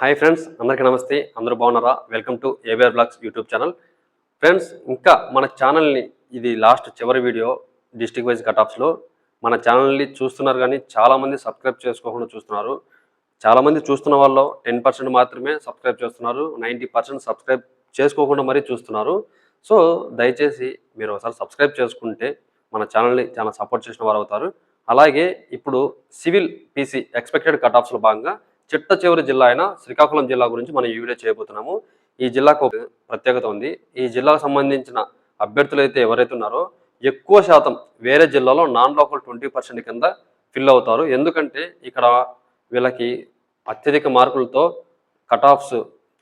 Hi friends అందరికీ నమస్తే. అందరూ బాగున్నారా? Welcome to ABR blogs YouTube channel friends ఇంకా మన ఛానల్ని ఇది లాస్ట్ చివరి వీడియో డిస్టిక్ వైజ్ కటాప్స్లో మన ఛానల్ని చూస్తున్నారు కానీ చాలామంది సబ్స్క్రైబ్ చేసుకోకుండా చూస్తున్నారు. చాలామంది చూస్తున్న వాళ్ళు టెన్ పర్సెంట్ మాత్రమే సబ్స్క్రైబ్ చేస్తున్నారు. నైంటీ పర్సెంట్ సబ్స్క్రైబ్ చేసుకోకుండా మరీ చూస్తున్నారు. సో దయచేసి మీరు ఒకసారి సబ్స్క్రైబ్ చేసుకుంటే మన ఛానల్ని చాలా సపోర్ట్ చేసిన వారు అవుతారు. అలాగే ఇప్పుడు సివిల్ పీసీ ఎక్స్పెక్టెడ్ కట్ ఆఫ్స్లో భాగంగా చిట్ట చివరి జిల్లా అయిన శ్రీకాకుళం జిల్లా గురించి మనం ఈ వీడియో చేయబోతున్నాము. ఈ జిల్లాకు ఒక ప్రత్యేకత ఉంది. ఈ జిల్లాకు సంబంధించిన అభ్యర్థులు అయితే ఎవరైతే ఉన్నారో ఎక్కువ శాతం వేరే జిల్లాలో నాన్ లోకల్ ట్వంటీ పర్సెంట్ కింద ఫిల్ అవుతారు. ఎందుకంటే ఇక్కడ వీళ్ళకి అత్యధిక మార్కులతో కట్ ఆఫ్స్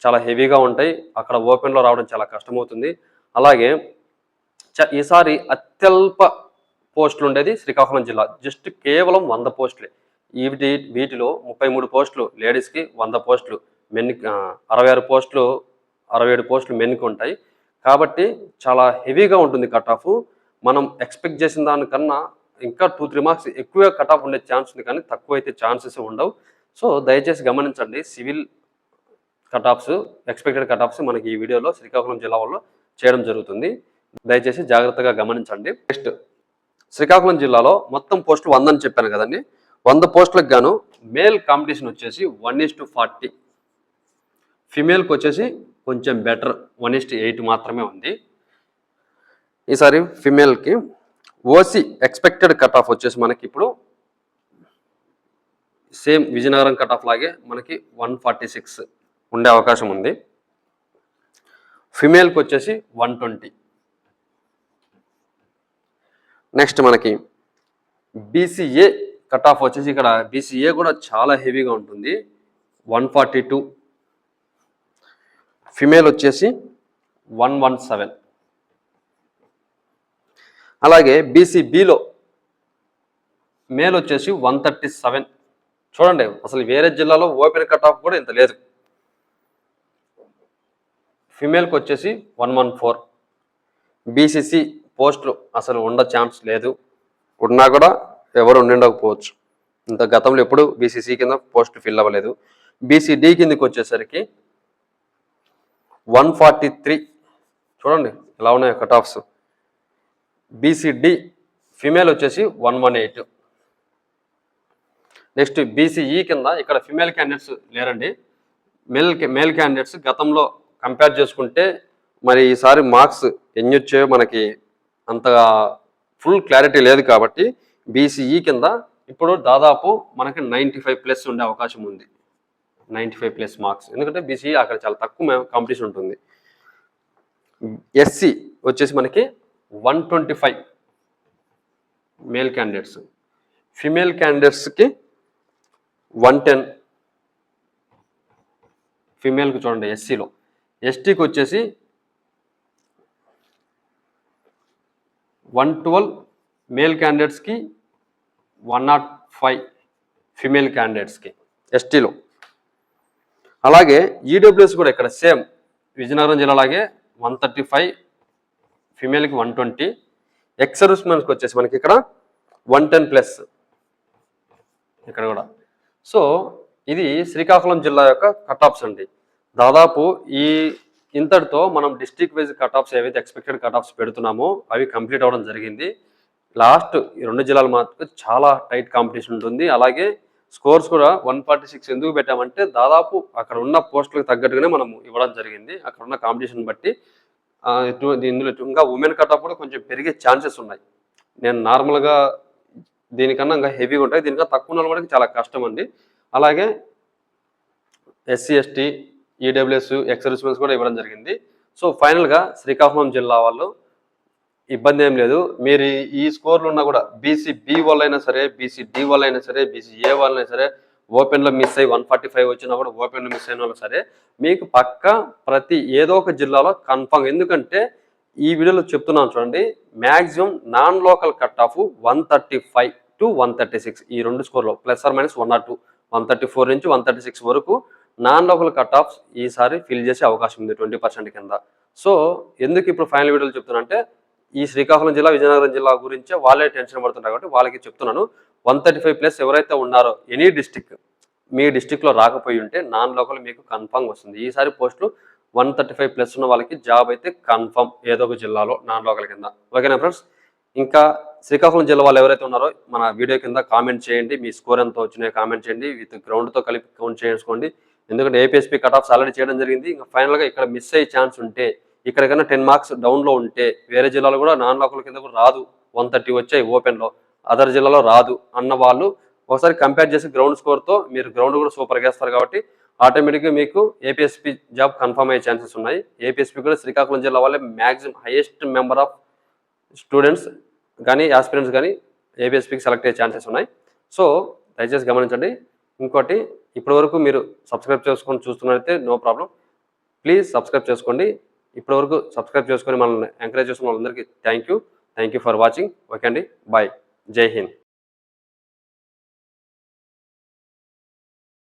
చాలా హెవీగా ఉంటాయి. అక్కడ ఓపెన్లో రావడం చాలా కష్టమవుతుంది. అలాగే చ- ఈసారి అత్యల్ప పోస్టులు ఉండేది శ్రీకాకుళం జిల్లా. జస్ట్ కేవలం వంద పోస్టులే. వీటి వీటిలో ముప్పై మూడు పోస్టులు లేడీస్కి వంద పోస్టులు మెన్ అరవై ఆరు పోస్టులు అరవై ఏడు పోస్టులు మెన్కి ఉంటాయి. కాబట్టి చాలా హెవీగా ఉంటుంది కట్ ఆఫ్ మనం ఎక్స్పెక్ట్ చేసిన దానికన్నా ఇంకా టూ త్రీ మార్క్స్ ఎక్కువ కట్ ఆఫ్ ఉండే ఛాన్స్ ఉంది కానీ తక్కువ అయితే ఛాన్సెస్ ఉండవు. సో దయచేసి గమనించండి. Civil cut offs expected cut offs మనకి ఈ వీడియోలో శ్రీకాకుళం జిల్లా వాళ్ళు చేయడం జరుగుతుంది. దయచేసి జాగ్రత్తగా గమనించండి. నెక్స్ట్ శ్రీకాకుళం జిల్లాలో మొత్తం పోస్టులు వందని చెప్పాను కదండి. వంద పోస్టులకు గాను మేల్ కాంపిటీషన్ వచ్చేసి వన్ ఇస్ టు ఫార్టీ. ఫిమేల్కి వచ్చేసి కొంచెం బెటర్ వన్ ఇస్ ఎయిట్ మాత్రమే ఉంది. ఈసారి ఫిమేల్కి ఓసీ ఎక్స్పెక్టెడ్ కట్ ఆఫ్ వచ్చేసి మనకి ఇప్పుడు సేమ్ విజయనగరం కట్ ఆఫ్ లాగే మనకి వన్ ఫార్టీ సిక్స్ ఉండే అవకాశం ఉంది. ఫిమేల్కి వచ్చేసి వన్ ట్వంటీ. నెక్స్ట్ మనకి బీసీఏ కట్ ఆఫ్ వచ్చేసి ఇక్కడ బీసీఏ కూడా చాలా హెవీగా ఉంటుంది. వన్ ఫార్టీ టూ ఫిమేల్ వచ్చేసి వన్ వన్ సెవెన్ అలాగే బీసీబీలో మేల్ వచ్చేసి వన్ థర్టీ సెవెన్ చూడండి అసలు వేరే జిల్లాలో ఓపెన్ కట్ ఆఫ్ కూడా ఇంత లేదు. ఫిమేల్కి వచ్చేసి వన్ వన్ ఫోర్ బీసీసీ పోస్టులు అసలు ఉండ ఛాన్స్ లేదు. ఉన్నా కూడా ఎవరు ఉండిండకపోవచ్చు. ఇంత గతంలో ఎప్పుడు బీసీసీ కింద పోస్ట్ ఫిల్ అవ్వలేదు. బీసీడీ కిందకి వచ్చేసరికి వన్ ఫార్టీ త్రీ చూడండి ఎలా ఉన్నాయి కట్ ఆఫ్స్ బీసీడి ఫిమేల్ వచ్చేసి one one eight next BCE కింద ఇక్కడ ఫిమేల్ క్యాండిడేట్స్ లేరండి. మేల్ మేల్ క్యాండిడేట్స్ గతంలో కంపేర్ చేసుకుంటే మరి ఈసారి మార్క్స్ ఎన్ని వచ్చాయో మనకి అంతగా ఫుల్ క్లారిటీ లేదు కాబట్టి బీసీఈ కింద ఇప్పుడు దాదాపు మనకి నైంటీ ఫైవ్ ప్లస్ ఉండే అవకాశం ఉంది. నైంటీ ఫైవ్ ప్లస్ మార్క్స్ ఎందుకంటే బీసీఈ అక్కడ చాలా తక్కువ కాంపిటీషన్ ఉంటుంది. ఎస్సీ వచ్చేసి మనకి one twenty five male candidates female క్యాండిడేట్స్కి వన్ టెన్ ఫిమేల్కి చూడండి ఎస్సీలో ఎస్టీకి వచ్చేసి వన్ ట్వెల్వ్ మేల్ క్యాండిడేట్స్కి వన్ నాట్ ఫైవ్ ఫిమేల్ క్యాండిడేట్స్కి. ఎస్టీలో. అలాగే ఈడబ్ల్యూఎస్ కూడా ఇక్కడ సేమ్ విజయనగరం జిల్లాలాగే వన్ థర్టీ ఫైవ్ ఫిమేల్కి వన్ ట్వంటీ. ఎక్స్ సర్వీస్మెన్స్కి వచ్చేసి మనకి ఇక్కడ వన్ టెన్ ప్లస్. ఇక్కడ కూడా. సో ఇది శ్రీకాకుళం జిల్లా యొక్క కట్ ఆఫ్స్ అండి. దాదాపు ఈ ఇంతటితో మనం డిస్ట్రిక్ట్ వైజ్ కట్ ఆఫ్స్ ఏవైతే ఎక్స్పెక్టెడ్ కట్ ఆఫ్స్ పెడుతున్నామో అవి కంప్లీట్ అవ్వడం జరిగింది. లాస్ట్ ఈ రెండు జిల్లాలు మాత్రం చాలా టైట్ కాంపిటీషన్ ఉంటుంది. అలాగే స్కోర్స్ కూడా వన్ ఫార్టీ సిక్స్ ఎందుకు పెట్టామంటే దాదాపు అక్కడ ఉన్న పోస్టులకు తగ్గట్టుగానే మనం ఇవ్వడం జరిగింది. అక్కడ ఉన్న కాంపిటీషన్ బట్టి ఇందులో ఇంకా ఉమెన్ కట్ కూడా కొంచెం పెరిగే ఛాన్సెస్ ఉన్నాయి. నేను నార్మల్గా దీనికన్నా ఇంకా హెవీగా ఉంటాయి. దీనికన్నా తక్కువ ఉన్న వాళ్ళకి చాలా కష్టం అండి. అలాగే ఎస్సీ ఎస్టీ ఈడబ్ల్యూఎస్ ఎక్సర్విస్మెన్స్ కూడా ఇవ్వడం జరిగింది. సో ఫైనల్గా శ్రీకాకుళం జిల్లా వాళ్ళు ఇబ్బంది ఏం లేదు. మీరు ఈ- స్కోర్లు ఉన్నా కూడా బీసీ బి వాళ్ళైనా సరే బీసీ డి వాళ్ళైనా సరే బీసీ ఏ వాళ్ళైనా సరే ఓపెన్లో మిస్ అయ్యి వన్ ఫార్టీ ఫైవ్ వచ్చినా కూడా ఓపెన్లో మిస్ అయిన వాళ్ళు సరే మీకు పక్క ప్రతి ఏదో ఒక జిల్లాలో కన్ఫామ్ ఎందుకంటే ఈ వీడియోలో చెప్తున్నాను చూడండి maximum non local cut off one thirty five to one thirty six ఈ రెండు స్కోర్లో plus or minus one or two one thirty four నుంచి వన్ థర్టీ సిక్స్ వరకు నాన్ లోకల్ కట్ ఆఫ్స్ ఈసారి ఫిల్ చేసే అవకాశం ఉంది ట్వంటీ పర్సెంట్ కింద. So ఎందుకు ఇప్పుడు ఫైనల్ వీడియోలు చెప్తున్నా అంటే ఈ శ్రీకాకుళం జిల్లా విజయనగరం జిల్లా గురించే వాళ్ళే టెన్షన్ పడుతున్నారు కాబట్టి వాళ్ళకి చెప్తున్నాను. వన్ థర్టీ ఫైవ్ ప్లస్ ఎవరైతే ఉన్నారో ఎనీ డిస్టిక్ మీ డిస్టిక్లో రాకపోయి ఉంటే నాన్ లోకల్ మీకు కన్ఫామ్ వస్తుంది. ఈసారి పోస్టులు వన్ థర్టీ ఫైవ్ ప్లస్ ఉన్న వాళ్ళకి జాబ్ అయితే కన్ఫామ్ ఏదో ఒక జిల్లాలో నాన్ లోకల్ కింద. ఓకేనా ఫ్రెండ్స్? ఇంకా శ్రీకాకుళం జిల్లా వాళ్ళు ఎవరైతే ఉన్నారో మన వీడియో కింద కామెంట్ చేయండి. మీ స్కోర్ ఎంత వచ్చినాయో కామెంట్ చేయండి. విత్ గ్రౌండ్తో కలిపి కౌంట్ చేసుకోండి ఎందుకంటే ఏపీఎస్పీ కట్ ఆఫ్స్ ఆల్రెడీ చేయడం జరిగింది. ఇంకా ఫైనల్గా ఇక్కడ మిస్ అయ్యే ఛాన్స్ ఉంటే ఇక్కడ కన్నా టెన్ మార్క్స్ డౌన్లో ఉంటే వేరే జిల్లాలో కూడా నాన్ లోకల్ కింద కూడా రాదు. వన్ థర్టీ వచ్చాయి ఓపెన్లో అదర్ జిల్లాలో రాదు అన్న వాళ్ళు ఒకసారి కంపేర్ చేసి గ్రౌండ్ స్కోర్తో మీరు గ్రౌండ్ కూడా సూపర్ వేస్తారు కాబట్టి ఆటోమేటిక్గా మీకు ఏపీఎస్పీ జాబ్ కన్ఫర్మ్ అయ్యే ఛాన్సెస్ ఉన్నాయి. ఏపీఎస్పీ కూడా శ్రీకాకుళం జిల్లా వాళ్ళే maximum highest member of students కానీ ఆస్పిరెంట్స్ కానీ ఏపీఎస్పీకి సెలెక్ట్ అయ్యే ఛాన్సెస్ ఉన్నాయి. సో దయచేసి గమనించండి. ఇంకోటి ఇప్పటివరకు మీరు సబ్స్క్రైబ్ చేసుకొని చూస్తున్నట్లయితే నో ప్రాబ్లం ప్లీజ్ సబ్స్క్రైబ్ చేసుకోండి. ఇప్పటివరకు సబ్స్క్రైబ్ చేసుకొని మనల్ని ఎంకరేజ్ చేసిన వాళ్ళందరికీ thank you thank you for watching okay అండి. బాయ్ జై హింద్